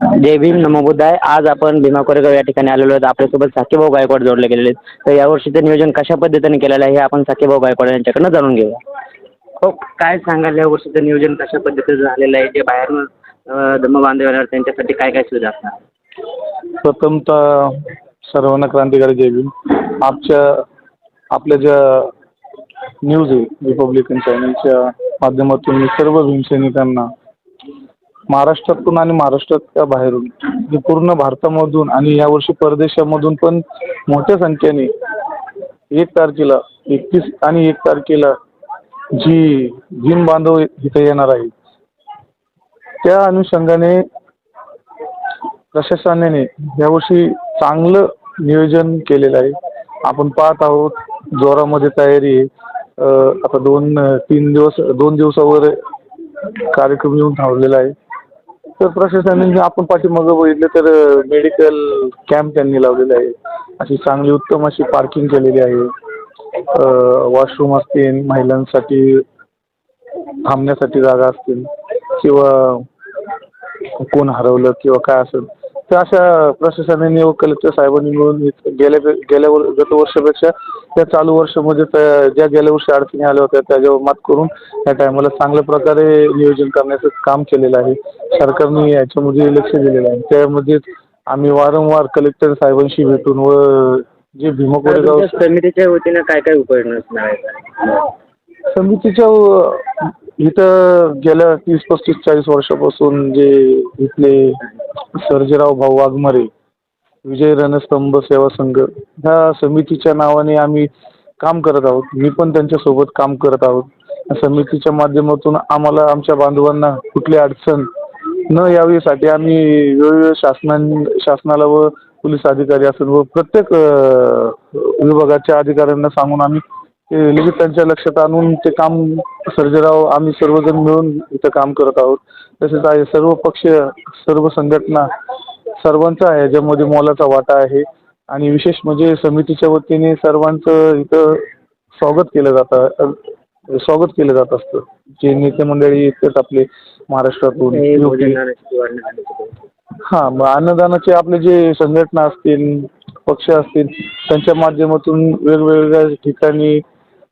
जय भीम नमो बुद्धाय. आज आपण भीमा कोरेगाव या ठिकाणी आलेलो आहोत. आपल्यासोबत साकेभाऊ गायकवाड जोडले गेलेले आहेत. तर यावर्षीचं नियोजन कशा पद्धतीने केलेलं आहे हे आपण साकेभाऊ गायकवाड यांच्याकडनं जाणून घेऊया. हो काय सांगाल या वर्षीचं नियोजन कशा पद्धतीचं झालेलं आहे? जे बाहेरून अं, धम्म बांधव येणार त्यांच्यासाठी काय काय सुविधा असणार? प्रथमतः सर्वांना क्रांतिकारी जय भीम. आमच्या आपल्या ज्या न्यूज आहे रिपब्लिकन चॅनलच्या माध्यमातून मी सर्व भीमसैनिकांना महाराष्ट्रातून आणि महाराष्ट्राच्या बाहेरून जे पूर्ण भारतामधून आणि यावर्षी परदेशामधून पण मोठ्या संख्येने एक तारखेला एकतीस आणि एक तारखेला जी भीम बांधव इथे येणार आहेत. त्या अनुषंगाने प्रशासनाने यावर्षी चांगलं नियोजन केलेलं आहे. आपण पाहत आहोत जोरामध्ये तयारी आहे. आता दोन तीन दिवस दोन दिवसावर कार्यक्रम येऊन थांबलेला आहे. तर प्रशासनाने आपण पाठीमागं बघितलं तर मेडिकल कॅम्प त्यांनी लावलेले आहे. अशी चांगली उत्तम अशी पार्किंग केलेली आहे. वॉशरूम असतील महिलांसाठी थांबण्यासाठी जागा असतील किंवा कोण हरवलं किंवा काय असेल तर अशा प्रशासनाने व कलेक्टर साहेबांनी मिळून गेल्या गेल्या वर गत वर्षापेक्षा त्या चालू वर्षामध्ये त्या ज्या गेल्या वर्षी अडचणी आल्या होत्या त्याच्यावर मात करून त्या टायमाला चांगल्या प्रकारे नियोजन करण्याचं काम केलेलं आहे. सरकारने याच्यामध्ये लक्ष दिलेलं आहे. त्यामध्ये आम्ही वारंवार कलेक्टर साहेबांशी भेटून व जे भीमा कोरेगाव समितीच्या वतीनं काय काय उपाययोजना असणार आहेत? समितीच्या इथं गेल्या तीस पस्तीस चाळीस वर्षापासून जे इथले सर्जेराव भाऊ वाघमारे विजय रणस्तंभ सेवा संघ ह्या समितीच्या नावाने आम्ही काम करत आहोत. मी पण त्यांच्यासोबत काम करत आहोत. समितीच्या माध्यमातून आम्हाला आमच्या बांधवांना कुठली अडचण न यावीसाठी आम्ही वेळोवेळी शासना शासनाला व पोलीस अधिकारी असेल व प्रत्येक विभागाच्या अधिकाऱ्यांना सांगून आम्ही ते लगेच त्यांच्या लक्षात आणून ते काम सर्जेराव आम्ही सर्वजण मिळून इथं काम करत आहोत. तसेच आहे सर्व पक्ष सर्व संघटना सर्वांचा याच्यामध्ये मोलाचा वाटा आहे. आणि विशेष म्हणजे समितीच्या वतीने सर्वांचं इथं स्वागत केलं जातं स्वागत केलं जात असतं. जे नेते मंडळी येतात आपले महाराष्ट्रातून हे हा मग अन्नदानाचे आपले जे संघटना असतील पक्ष असतील त्यांच्या माध्यमातून वेगवेगळ्या ठिकाणी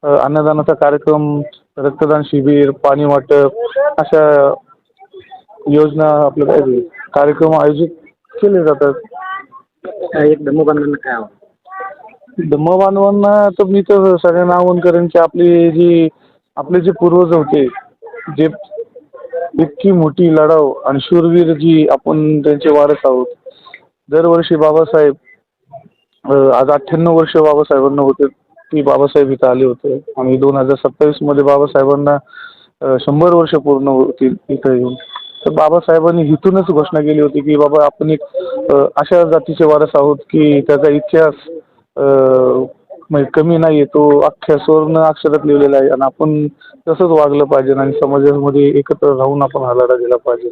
अन्नदानाचा कार्यक्रम रक्तदान शिबिर पाणी वाटप अशा योजना आपल्या कार्यक्रम आयोजित केले जातात. एक धम्म बांधवांना काय तर मी तर सगळ्यांना आवाहन करेन की आपली जी आपले जे पूर्वज होते जे इतकी मोठी लढाव आणि शूरवीर जी आपण त्यांचे वारस आहोत दरवर्षी बाबासाहेब आज अठ्ठ्याण्णव वर्ष बाबासाहेबांना होते. मी बाबासाहेब इथं आले होते. आणि दोन हजार सत्तावीसमध्ये बाबासाहेबांना शंभर वर्ष पूर्ण होतील इथं येऊन. तर बाबासाहेबांनी इथूनच घोषणा केली होती की बाबा आपण एक अशा जातीचे वारस आहोत की त्याचा इतिहास म्हणजे कमी नाही आहे तो अख्ख्या सुवर्ण अक्षरात लिहिलेला आहे. आणि आपण तसंच वागलं पाहिजे आणि समाजामध्ये एकत्र राहून आपण हा गेला पाहिजे.